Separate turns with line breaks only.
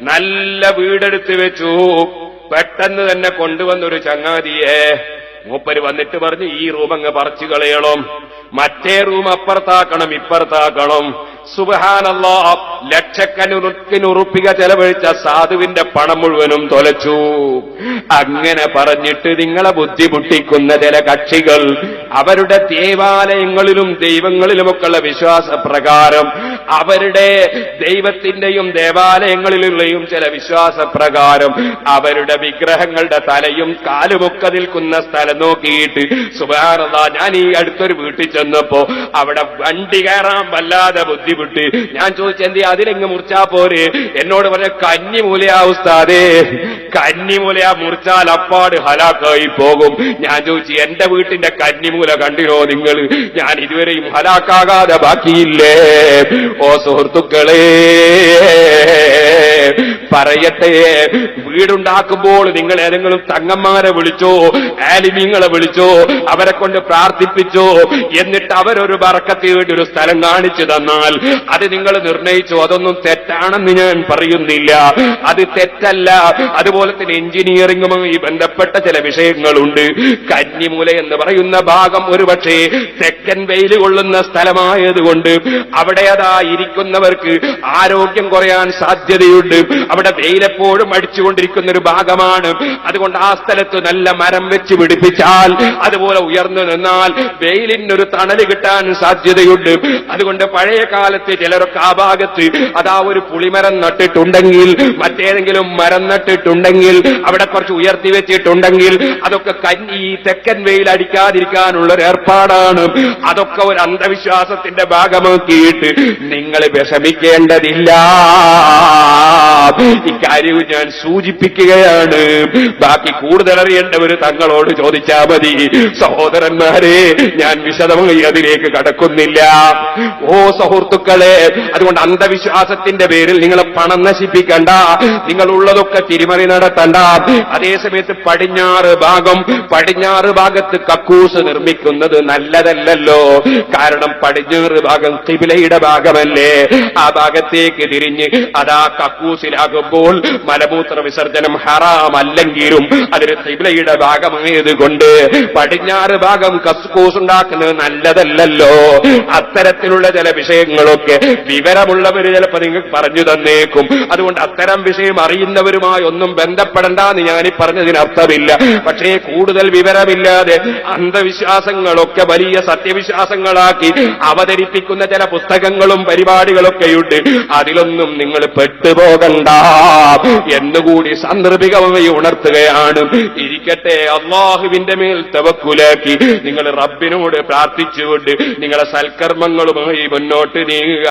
നല്ല വീടെടുത്ത് വെച്ചു. പെട്ടെന്ന് തന്നെ കൊണ്ടുവന്നൊരു ചങ്ങാതിയെ. മൂപ്പര് വന്നിട്ട് പറഞ്ഞു ഈ റൂം അങ്ങ് പറിച്ചു കളയണം. മറ്റേ റൂം അപ്പുറത്താക്കണം ഇപ്പുറത്താക്കണം. സുബഹാനല്ലോ ലക്ഷക്കനുറുപ്പിക ചെലവഴിച്ച സാധുവിന്റെ പണം മുഴുവനും തൊലച്ചു. അങ്ങനെ പറഞ്ഞിട്ട് നിങ്ങളെ ബുദ്ധിമുട്ടിക്കുന്ന ചില കക്ഷികൾ അവരുടെ ദേവാലയങ്ങളിലും ദൈവങ്ങളിലുമൊക്കെയുള്ള വിശ്വാസപ്രകാരം അവരുടെ ദൈവത്തിന്റെയും ദേവാലയങ്ങളിലുള്ളയും ചില വിശ്വാസപ്രകാരം അവരുടെ വിഗ്രഹങ്ങളുടെ തലയും കാലുമൊക്കെ നിൽക്കുന്ന സ്ഥലം നോക്കിയിട്ട് സുബാനന്ദ ഞാൻ ഈ അടുത്തൊരു വീട്ടിൽ ചെന്നപ്പോ അവിടെ വണ്ടി കയറാൻ വല്ലാതെ ബുദ്ധിമുട്ട്. ഞാൻ ചോദിച്ചെന്തി അതിലെങ്ങ് മുറിച്ചാ പോരെ? എന്നോട് പറഞ്ഞ കന്നിമൂലയാ ഉസ്താദേ. കന്നിമൂലയാ മുറിച്ചാൽ അപ്പാട് ഹലാക്കായി പോകും. ഞാൻ ചോദിച്ചു എന്റെ വീട്ടിന്റെ കന്നിമൂല കണ്ടിനോ നിങ്ങൾ ഞാൻ ഇതുവരെയും ഹലാക്കാകാതെ ബാക്കിയില്ലേ? ഓ സുഹൃത്തുക്കളെ പറയട്ടെ. വീടുണ്ടാക്കുമ്പോൾ നിങ്ങൾ ഏതെങ്കിലും തങ്ങന്മാരെ വിളിച്ചോ ആലിമീങ്ങളെ വിളിച്ചോ അവരെ കൊണ്ട് പ്രാർത്ഥിപ്പിച്ചോ എന്നിട്ട് അവരൊരു ബറക്കത്തിന് വേണ്ടി ഒരു സ്ഥലം കാണിച്ചു തന്നാൽ അത് നിങ്ങൾ നിർണയിച്ചോ? അതൊന്നും തെറ്റാണെന്ന് ഞാൻ പറയുന്നില്ല. അത് തെറ്റല്ല. അതുപോലെ തന്നെ എഞ്ചിനീയറിംഗുമായി ബന്ധപ്പെട്ട ചില വിഷയങ്ങളുണ്ട്. കന്നിമൂല എന്ന് പറയുന്ന ഭാഗം ഒരുപക്ഷെ തെക്കൻ വെയിൽ കൊള്ളുന്ന സ്ഥലമായതുകൊണ്ട് അവിടെ അതാ ഇരിക്കുന്നവർക്ക് ആരോഗ്യം കുറയാൻ സാധ്യതയുണ്ട്. അവിടെ വെയിലെപ്പോഴും അടിച്ചുകൊണ്ടിരിക്കുന്ന ഒരു ഭാഗമാണ്. അതുകൊണ്ട് ആ സ്ഥലത്ത് നല്ല മരം വെച്ച് പിടിപ്പിച്ചാൽ അതുപോലെ ഉയർന്നു നിന്നാൽ വെയിലിനൊരു തണൽ കിട്ടാൻ സാധ്യതയുണ്ട്. അതുകൊണ്ട് പഴയ കാലത്ത് ചിലരൊക്കെ ആ ഭാഗത്ത് അതാ ഒരു പുളിമരം നട്ടിട്ടുണ്ടെങ്കിൽ മറ്റേതെങ്കിലും മരം നട്ടിട്ടുണ്ടെങ്കിൽ അവിടെ കുറച്ച് ഉയർത്തി വെച്ചിട്ടുണ്ടെങ്കിൽ അതൊക്കെ കഞ്ഞി തെക്കൻ വെയിൽ അടിക്കാതിരിക്കാനുള്ള ഒരു ഏർപ്പാടാണ്. അതൊക്കെ ഒരു അന്ധവിശ്വാസത്തിന്റെ ഭാഗമാക്കിയിട്ട് നിങ്ങൾ വിഷമിക്കേണ്ടതില്ല. ഇക്കാര്യവും ഞാൻ സൂചിപ്പിക്കുകയാണ്. ബാക്കി കൂടുതൽ അറിയേണ്ടവർ തങ്ങളോട് ചോദിച്ചാൽ മതി. സഹോദരന്മാരെ ഞാൻ വിശദമായി അതിലേക്ക് കടക്കുന്നില്ല. ഓ സുഹൃത്തുക്കളെ അതുകൊണ്ട് അന്ധവിശ്വാസത്തിന്റെ പേരിൽ നിങ്ങൾ പണം നശിപ്പിക്കണ്ട. നിങ്ങളുള്ളതൊക്കെ തിരിമറി നടത്തണ്ട. അതേസമയത്ത് പടിഞ്ഞാറ് ഭാഗം പടിഞ്ഞാറ് ഭാഗത്ത് കക്കൂസ് നിർമ്മിക്കുന്നത് നല്ലതല്ലല്ലോ. കാരണം പടിഞ്ഞാറ് ഭാഗം കിബിലയുടെ ഭാഗമല്ലേ. ആ ഭാഗത്തേക്ക് തിരിഞ്ഞ് അതാ കക്കൂസിലാകുമ്പോൾ മലമൂത്ര വിസർജനം ഹറാമല്ലെങ്കിലും അതിന് തിബിലയുടെ ഭാഗമായത് ഭാഗമായതുകൊണ്ട് പടിഞ്ഞാറ് ഭാഗം കസ്കൂസ് ഉണ്ടാക്കുന്നത് നല്ലതല്ലല്ലോ. അത്തരത്തിലുള്ള ചില വിഷയങ്ങളൊക്കെ വിവരമുള്ളവർ ചിലപ്പോൾ നിങ്ങൾക്ക് പറഞ്ഞു തന്നേക്കും. അതുകൊണ്ട് അത്തരം വിഷയം അറിയുന്നവരുമായി ഒന്നും ബന്ധപ്പെടണ്ടെന്ന് ഞാനീ പറഞ്ഞതിന് അർത്ഥമില്ല പക്ഷേ കൂടുതൽ വിവരമില്ലാതെ അന്ധവിശ്വാസങ്ങളൊക്കെ വലിയ സത്യവിശ്വാസങ്ങളാക്കി അവതരിപ്പിക്കുന്ന ചില പുസ്തകങ്ങളും പരിപാടികളൊക്കെയുണ്ട്. അതിലൊന്നും നിങ്ങൾ പെട്ടുപോകണ്ട. എന്നുകൂടി സന്ദർഭികമായി ഉണർത്തുകയാണ്. ഇരിക്കട്ടെ അള്ളാഹുവിന്റെ മേൽ തവക്കുലാക്കി. നിങ്ങൾ റബ്ബിനോട് പ്രാർത്ഥിച്ചുകൊണ്ട് നിങ്ങളെ സൽക്കർമ്മങ്ങളുമായി മുന്നോട്ട് നീങ്ങുക.